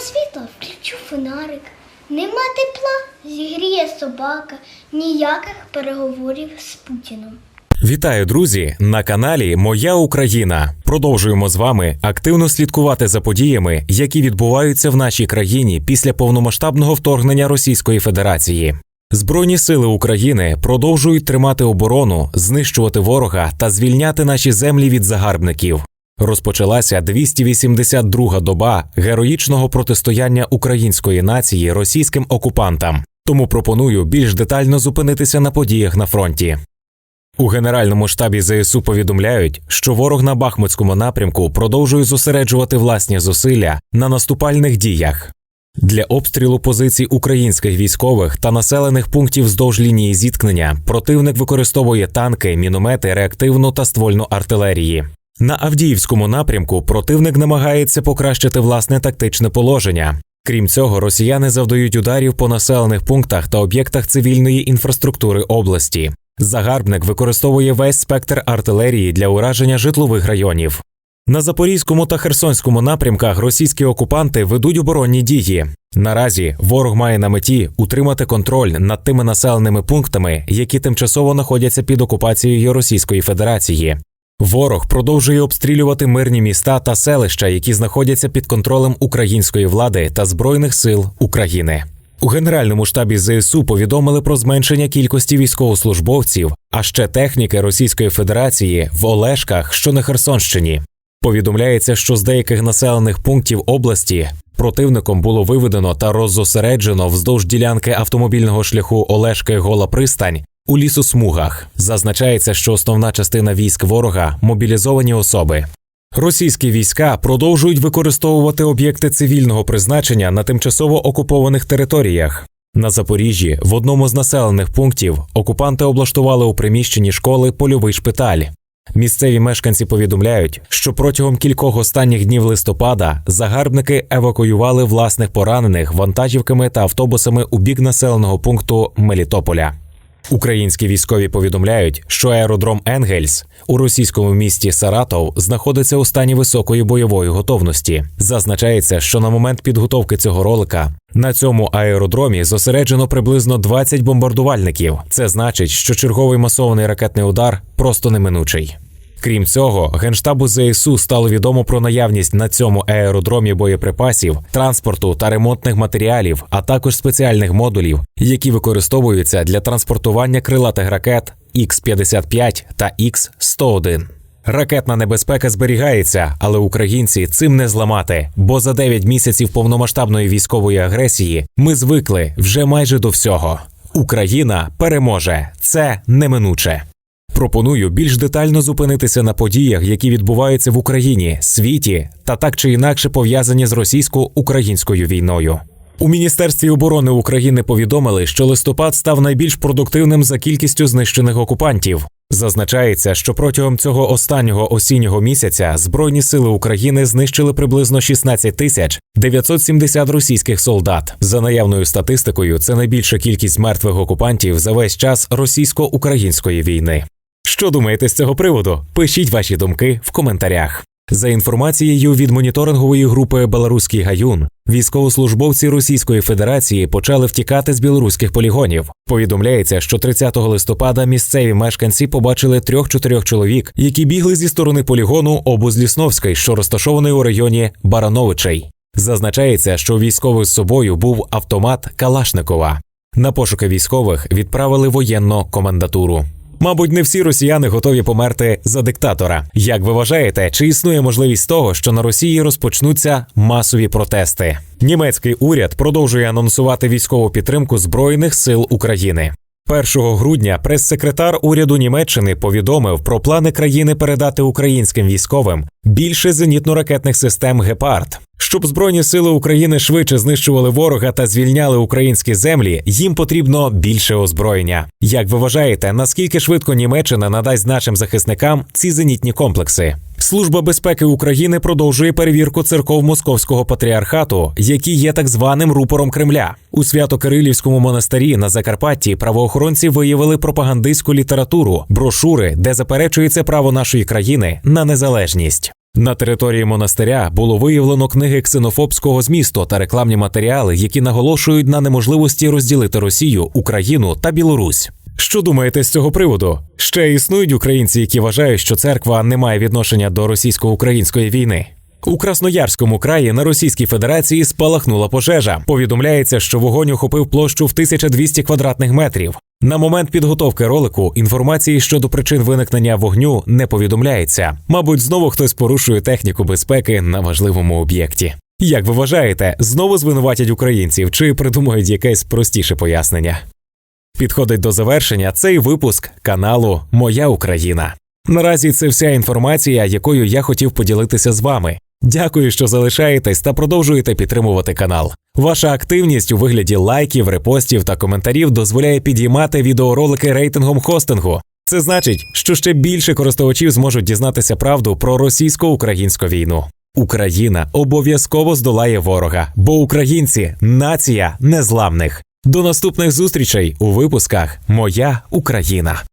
світла, включу фонарик. Нема тепла, зігріє собака, ніяких переговорів з Путіном. Вітаю, друзі! На каналі Моя Україна. Продовжуємо з вами активно слідкувати за подіями, які відбуваються в нашій країні після повномасштабного вторгнення Російської Федерації. Збройні сили України продовжують тримати оборону, знищувати ворога та звільняти наші землі від загарбників. Розпочалася 282-га доба героїчного протистояння української нації російським окупантам. Тому пропоную більш детально зупинитися на подіях на фронті. У генеральному штабі ЗСУ повідомляють, що ворог на Бахмутському напрямку продовжує зосереджувати власні зусилля на наступальних діях. Для обстрілу позицій українських військових та населених пунктів вздовж лінії зіткнення противник використовує танки, міномети, реактивну та ствольну артилерії. На Авдіївському напрямку противник намагається покращити власне тактичне положення. Крім цього, росіяни завдають ударів по населених пунктах та об'єктах цивільної інфраструктури області. Загарбник використовує весь спектр артилерії для ураження житлових районів. На Запорізькому та Херсонському напрямках російські окупанти ведуть оборонні дії. Наразі ворог має на меті утримати контроль над тими населеними пунктами, які тимчасово знаходяться під окупацією Російської Федерації. Ворог продовжує обстрілювати мирні міста та селища, які знаходяться під контролем української влади та збройних сил України. У генеральному штабі ЗСУ повідомили про зменшення кількості військовослужбовців, а ще техніки Російської Федерації в Олешках, що на Херсонщині. Повідомляється, що з деяких населених пунктів області противником було виведено та роззосереджено вздовж ділянки автомобільного шляху Олешки Гола Пристань у лісосмугах. Зазначається, що основна частина військ ворога мобілізовані особи. Російські війська продовжують використовувати об'єкти цивільного призначення на тимчасово окупованих територіях. На Запоріжжі в одному з населених пунктів окупанти облаштували у приміщенні школи польовий шпиталь. Місцеві мешканці повідомляють, що протягом кількох останніх днів листопада загарбники евакуювали власних поранених вантажівками та автобусами у бік населеного пункту Мелітополя. Українські військові повідомляють, що аеродром Енгельс у російському місті Саратов знаходиться у стані високої бойової готовності. Зазначається, що на момент підготовки цього ролика на цьому аеродромі зосереджено приблизно 20 бомбардувальників. Це значить, що черговий масований ракетний удар просто неминучий. Крім цього, генштабу ЗСУ стало відомо про наявність на цьому аеродромі боєприпасів, транспорту та ремонтних матеріалів, а також спеціальних модулів, які використовуються для транспортування крилатих ракет Х-55 та Х-101. Ракетна небезпека зберігається, але українці цим не зламати. Бо за 9 місяців повномасштабної військової агресії ми звикли вже майже до всього. Україна переможе. Це неминуче. Пропоную більш детально зупинитися на подіях, які відбуваються в Україні, світі та так чи інакше пов'язані з російсько-українською війною. У Міністерстві оборони України повідомили, що листопад став найбільш продуктивним за кількістю знищених окупантів. Зазначається, що протягом цього останнього осіннього місяця Збройні сили України знищили приблизно 16 тисяч 970 російських солдат. За наявною статистикою, це найбільша кількість мертвих окупантів за весь час російсько-української війни. Що думаєте з цього приводу? Пишіть ваші думки в коментарях. За інформацією від моніторингової групи Беларуський гаюн, військовослужбовці Російської Федерації почали втікати з білоруських полігонів. Повідомляється, що 30 листопада місцеві мешканці побачили трьох-чотирьох чоловік, які бігли зі сторони полігону Обузлісновський, що розташований у районі Барановичей. Зазначається, що у військових з собою був автомат Калашникова. На пошуки військових відправили воєнну комендатуру. Мабуть, не всі росіяни готові померти за диктатора. Як ви вважаєте, чи існує можливість того, що на Росії розпочнуться масові протести? Німецький уряд продовжує анонсувати військову підтримку збройних сил України. 1 грудня прес-секретар уряду Німеччини повідомив про плани країни передати українським військовим більше зенітно-ракетних систем Гепард. Щоб збройні сили України швидше знищували ворога та звільняли українські землі, їм потрібно більше озброєння. Як ви вважаєте, наскільки швидко Німеччина надасть нашим захисникам ці зенітні комплекси? Служба безпеки України продовжує перевірку церков Московського патріархату, які є так званим рупором Кремля. У Свято-Кирилівському монастирі на Закарпатті правоохоронці виявили пропагандистську літературу, брошури, де заперечується право нашої країни на незалежність. На території монастиря було виявлено книги ксенофобського змісту та рекламні матеріали, які наголошують на неможливості розділити Росію, Україну та Білорусь. Що думаєте з цього приводу? Ще існують українці, які вважають, що церква не має відношення до російсько-української війни. У Красноярському краї на Російській Федерації спалахнула пожежа. Повідомляється, що вогонь охопив площу в 1200 квадратних метрів. На момент підготовки ролику інформації щодо причин виникнення вогню не повідомляється. Мабуть, знову хтось порушує техніку безпеки на важливому об'єкті. Як ви вважаєте, знову звинуватять українців чи придумають якесь простіше пояснення? Підходить до завершення цей випуск каналу Моя Україна. Наразі це вся інформація, якою я хотів поділитися з вами. Дякую, що залишаєтесь та продовжуєте підтримувати канал. Ваша активність у вигляді лайків, репостів та коментарів дозволяє підіймати відеоролики рейтингом хостингу. Це значить, що ще більше користувачів зможуть дізнатися правду про російсько-українську війну. Україна обов'язково здолає ворога, бо українці нація незламних. До наступних зустрічей у випусках Моя Україна.